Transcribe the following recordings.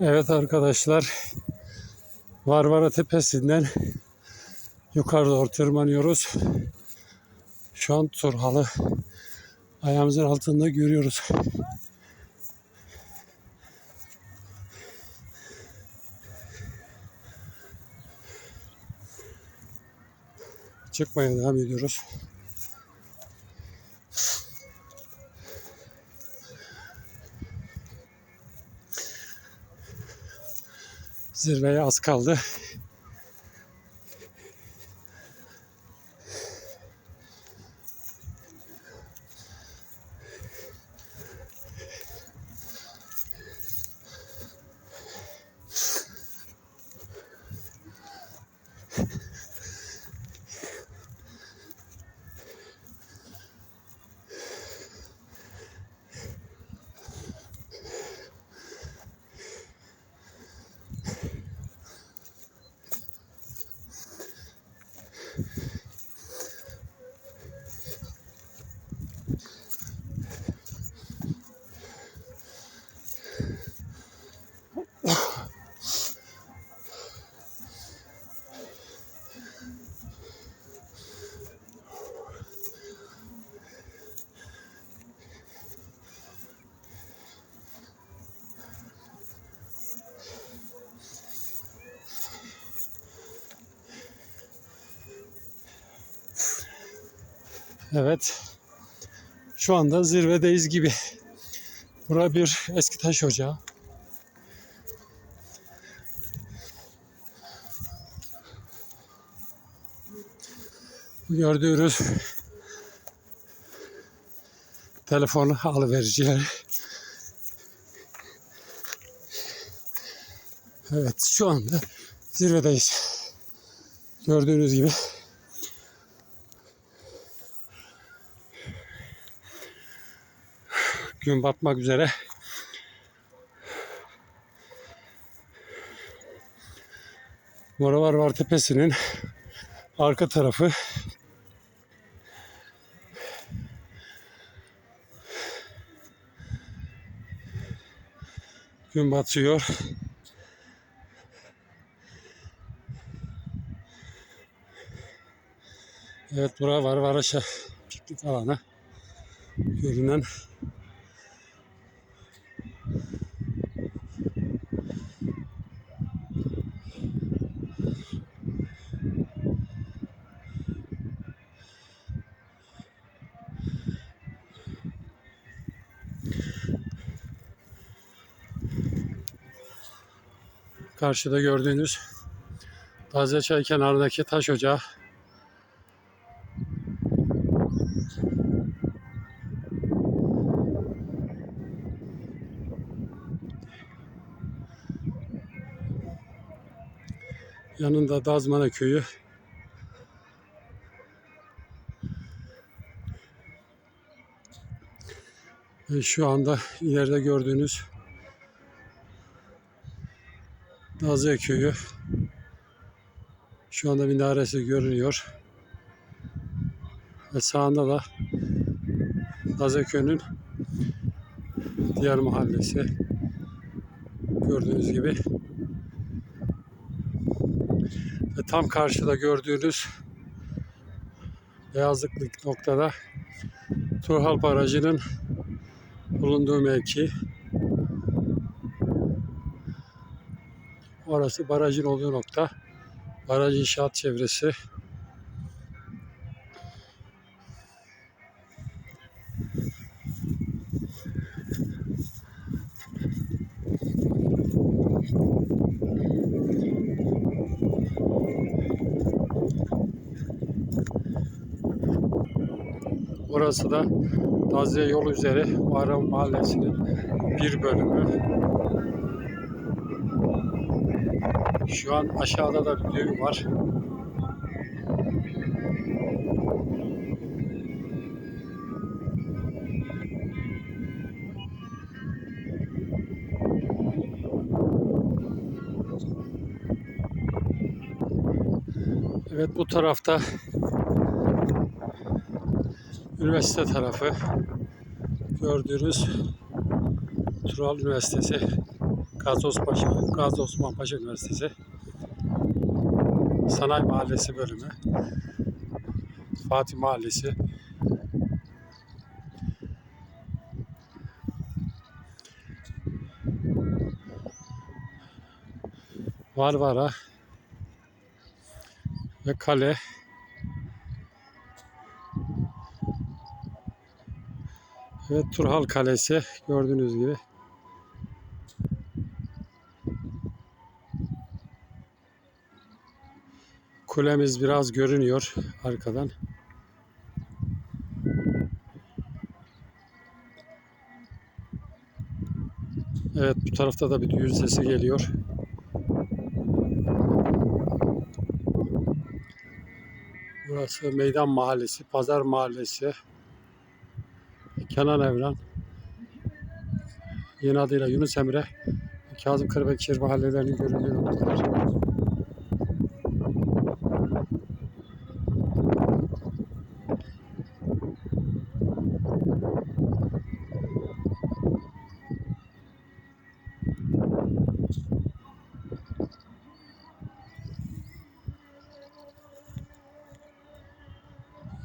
Evet arkadaşlar. Varvara Tepesi'nden yukarı doğru tırmanıyoruz. Şu an Turhal'ı ayağımızın altında görüyoruz. Çıkmaya devam ediyoruz. Zirveye az kaldı. Evet. Şu anda zirvedeyiz gibi. Bura bir eski taş ocağı. Gördüğünüz telefonu alıvericiler. Evet şu anda zirvedeyiz. Gördüğünüz gibi. Gün batmak üzere. Moravar Var Tepesi'nin arka tarafı gün batıyor. Evet bura var var aşağı piknik alanı görünen Karşıda gördüğünüz Taze Çay kenarındaki taş ocağı. Yanında Dazmana köyü. Ve şu anda ileride gördüğünüz Nazlı köyü. Şu anda minaresi görünüyor. Ve sağında da Nazlı köyünün diğer mahallesi. Gördüğünüz gibi. Ve tam karşıda gördüğünüz beyazlıklık noktada Turhal Barajı'nın bulunduğu mevki. Orası barajın olduğu nokta. Baraj inşaat çevresi. Orası da Taziye yol üzeri Muharrem Mahallesi'nin bir bölümü. Şu an aşağıda da bir düğün var. Evet bu tarafta üniversite tarafı gördüğünüz Tural Üniversitesi Gazi Osman Paşa, Gazi Osman Paşa Üniversitesi Sanayi Mahallesi bölümü. Fatih Mahallesi. Varvara ve kale. Evet Turhal Kalesi gördüğünüz gibi. Kulemiz biraz görünüyor arkadan. Evet bu tarafta da bir düğün sesi geliyor. Burası Meydan Mahallesi, Pazar Mahallesi. Kenan Evren. Yeni adıyla Yunus Emre. Kazım Kırabekşehir mahallelerinin görüldüğü noktalar.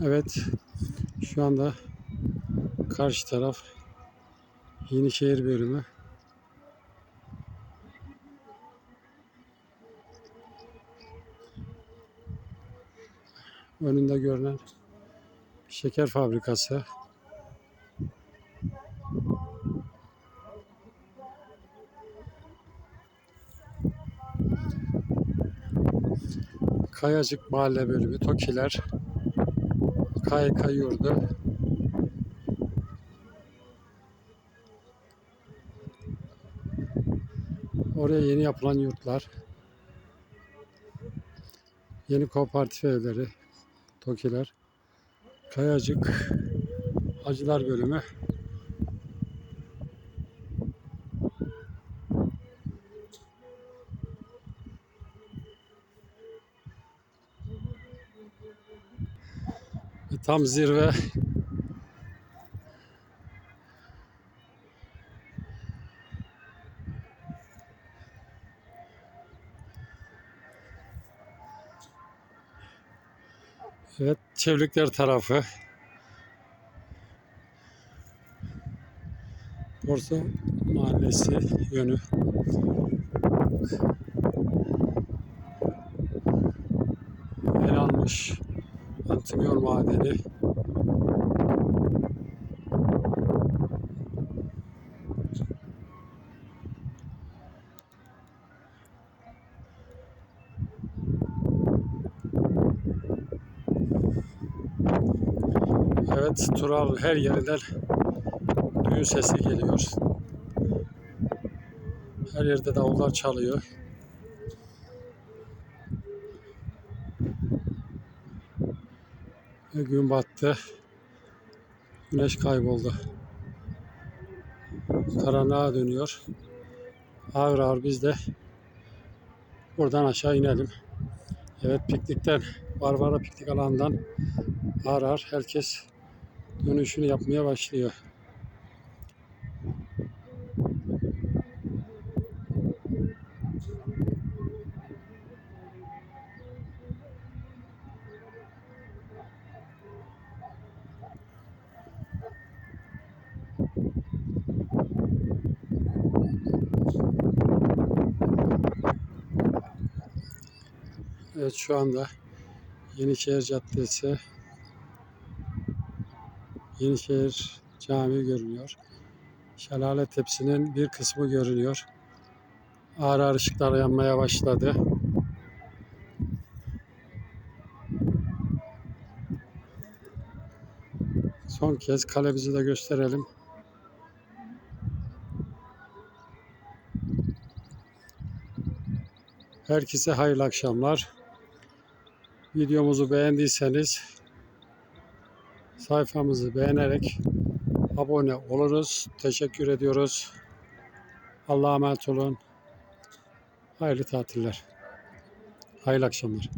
Evet, şu anda karşı taraf Yenişehir bölümü. Önünde görünen şeker fabrikası. Kayacık Mahalle Bölümü, Tokiler, KYK Yurdu, Oraya yeni yapılan yurtlar, yeni kooperatif evleri, Tokiler, Kayacık, Hacılar Bölümü, tam zirve Evet, Çevlikler tarafı. Borsa Mahallesi yönü. El almış. Antimyor madeni. Evet, Tural her yerinden düğün sesi geliyor. Her yerde davullar çalıyor. Gün battı. Güneş kayboldu. Karanlığa dönüyor. Ağır ağır biz de buradan aşağı inelim. Evet piknikten, Varvara piknik alanından ağır ağır herkes dönüşünü yapmaya başlıyor. Evet şu anda Yenişehir Caddesi Yenişehir Camii görünüyor. Şelale Tepsi'nin bir kısmı görünüyor. Ağır ağır ışıklar yanmaya başladı. Son kez kalemizi de gösterelim. Herkese hayırlı akşamlar. Videomuzu beğendiyseniz sayfamızı beğenerek abone oluruz. Teşekkür ediyoruz. Allah'a emanet olun. Hayırlı tatiller. Hayırlı akşamlar.